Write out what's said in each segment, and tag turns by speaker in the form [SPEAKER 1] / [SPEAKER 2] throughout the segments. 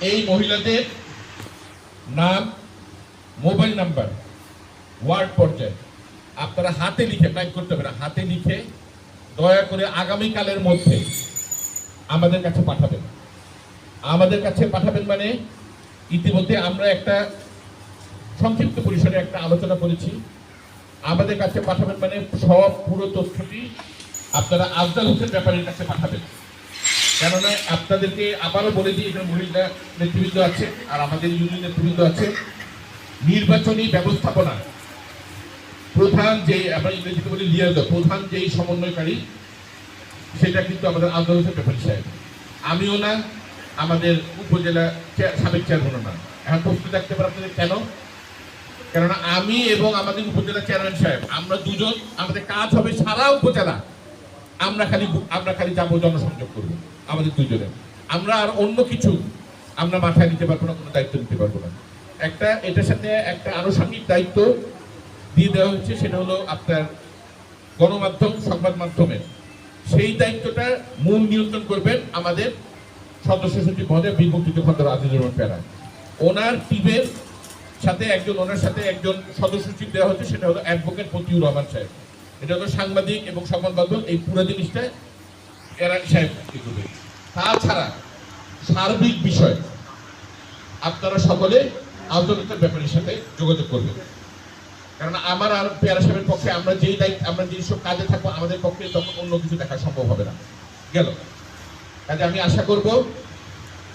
[SPEAKER 1] এই মহিলাদের নাম, মোবাইল নাম্বার, ওয়ার্ড পর্যায়ে। আপনারা হাতে লিখে টাইপ করতে হবে না, হাতে লিখে দয়া করে আগামীকালের মধ্যে আমাদের কাছে পাঠাবেন। আমাদের কাছে পাঠাবেন মানে ইতিমধ্যে আমরা একটা সংক্ষিপ্ত পরিসরে একটা আলোচনা করেছি। আমাদের কাছে পাঠাবেন মানে সব পুরো তথ্যটি আপনারা আফজাল হোসেন ব্যাপারের কাছে পাঠাবেন। কেননা আপনাদেরকে আবারও বলে দিই, এখানে মহিলা নেতৃবৃন্দ আছে আর আমাদের ইউনিয়ন নেতৃবৃন্দ আছে। নির্বাচনী ব্যবস্থাপনা। প্রধান যে আমরা ইংরেজিতে বলি লিয়াজ প্রধান যেই সমন্বয়কারী, সেটা কিন্তু আমাদের আফজাল হোসেন সাহেব। আমিও না, আমাদের উপজেলা সাবেক চেয়ারম্যানও না। এখন প্রশ্ন থাকতে পারে আপনাদের কেন? কেননা আমি এবং আমাদের উপজেলা চেয়ারম্যান সাহেব, আমরা দুজন আমাদের কাজ হবে সারা উপজেলা। আমরা খালি আমরা খালি যাব জনসংযোগ করব, আমাদের দুজনে আমরা আর অন্য কিছু আমরা মাথায় নিতে পারব না, কোনো দায়িত্ব নিতে পারব না। একটা, এটার সাথে একটা আনুষঙ্গিক দায়িত্ব দিয়ে দেওয়া হচ্ছে সেটা হলো আপনার গণমাধ্যম, সংবাদ মাধ্যমের। সেই দায়িত্বটা মূল নিয়ন্ত্রণ করবেন আমাদের সদস্য সচিব মহোদয় বিভক্তিত খন্দর আজিজুর রহমান প্যারা। ওনার টিমের সাথে একজন, ওনার সাথে একজন সদস্য সচিব দেওয়া হচ্ছে সেটা হলো অ্যাডভোকেট মতিউর রহমান সাহেব। এটা হলো সাংবাদিক এবং সংবাদ এই পুরো জিনিসটা এরা সাহেব। তাছাড়া সার্বিক বিষয় আপনারা সকলে আন্তর্জাতিক ব্যাপারের সাথে যোগাযোগ করবেন। কারণ আমার আর পেয়ারা সাহেবের পক্ষে আমরা যেই দায়িত্ব, আমরা যেই সব কাজে থাকব আমাদের পক্ষে তখন অন্য কিছু দেখা সম্ভব হবে না। গেল। কাজে আমি আশা করব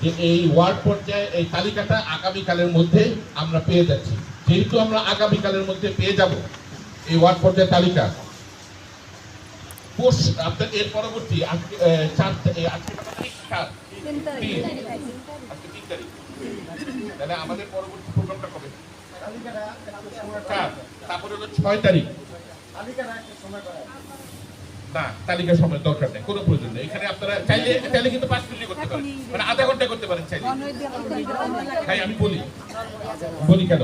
[SPEAKER 1] যে এই ওয়ার্ড পর্যায়ে এই তালিকাটা আগামীকালের মধ্যে আমরা পেয়ে যাচ্ছি। যেহেতু আমরা আগামীকালের মধ্যে পেয়ে যাব, এই ওয়ার্ড পর্যায়ে তালিকা পোষ আপনার এর পরবর্তী আজকে চার এ, আজকে তারিখ? চার। তিন। আজকে তিন তারিখ তাহলে আমাদের পরবর্তী প্রোগ্রামটা কবে চার তারপরে হলো ছয় তারিখ না তালিকা সময় দরকার নেই কোনো প্রয়োজন নেই এখানে আপনারা চাইলে চাইলে কিন্তু পাঁচ মিনিট করতে পারেন মানে আধা ঘণ্টা করতে পারেন চাইলে ভাই আমি বলি বলি কেন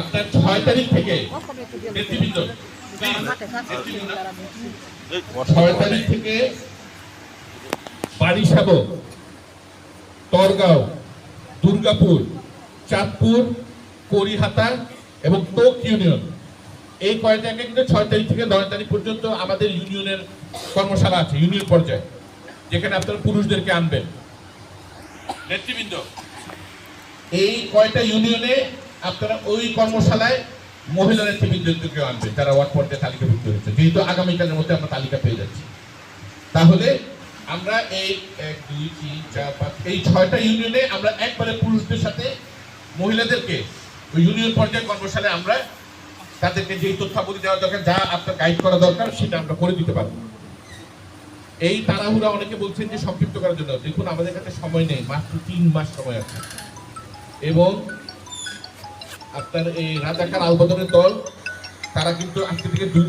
[SPEAKER 1] আপনার ছয় তারিখ থেকে নেতৃবৃন্দ, ছয় থেকে বারিসাবো তরগাঁও, দুর্গাপুর, চাঁদপুর, করিহাতা এবং টোক ইউনিয়ন। এই কয়টাকে কিন্তু ছয় তারিখ থেকে নয় তারিখ পর্যন্ত আমাদের ইউনিয়নের কর্মশালা আছে, ইউনিয়ন পর্যায়ে, যেখানে আপনারা পুরুষদেরকে আনবেন। নেতৃবৃন্দ, এই কয়টা ইউনিয়নে আপনারা ওই কর্মশালায় মহিলা নেতৃবৃন্দকেও আনবেন যারা ওয়ার্ড পর্যায়ে তালিকাভুক্ত হয়েছে। যেহেতু আগামীকালের মধ্যে আমরা তালিকা পেয়ে যাচ্ছি। তাহলে আমরা এই এক, দুই, তিন, চার, পাঁচ, এই ছয়টা ইউনিয়নে আমরা একবারে পুরুষদের সাথে মহিলাদেরকে ওই ইউনিয়ন পর্যায়ে কর্মশালায় আমরা তাদেরকে যেই তথ্যাবলী দেওয়া দরকার, যা আপনার গাইড করা দরকার, সেটা আমরা করে দিতে পারব। এই তাড়াহুড়া অনেকে বলছেন যে সংক্ষিপ্ত করার জন্য। দেখুন, আমাদের কাছে সময় নেই, মাত্র তিন মাস সময় আছে। এবং আপনার এই রাজাকার আলবদনের দল তারা কিন্তু আজকে থেকে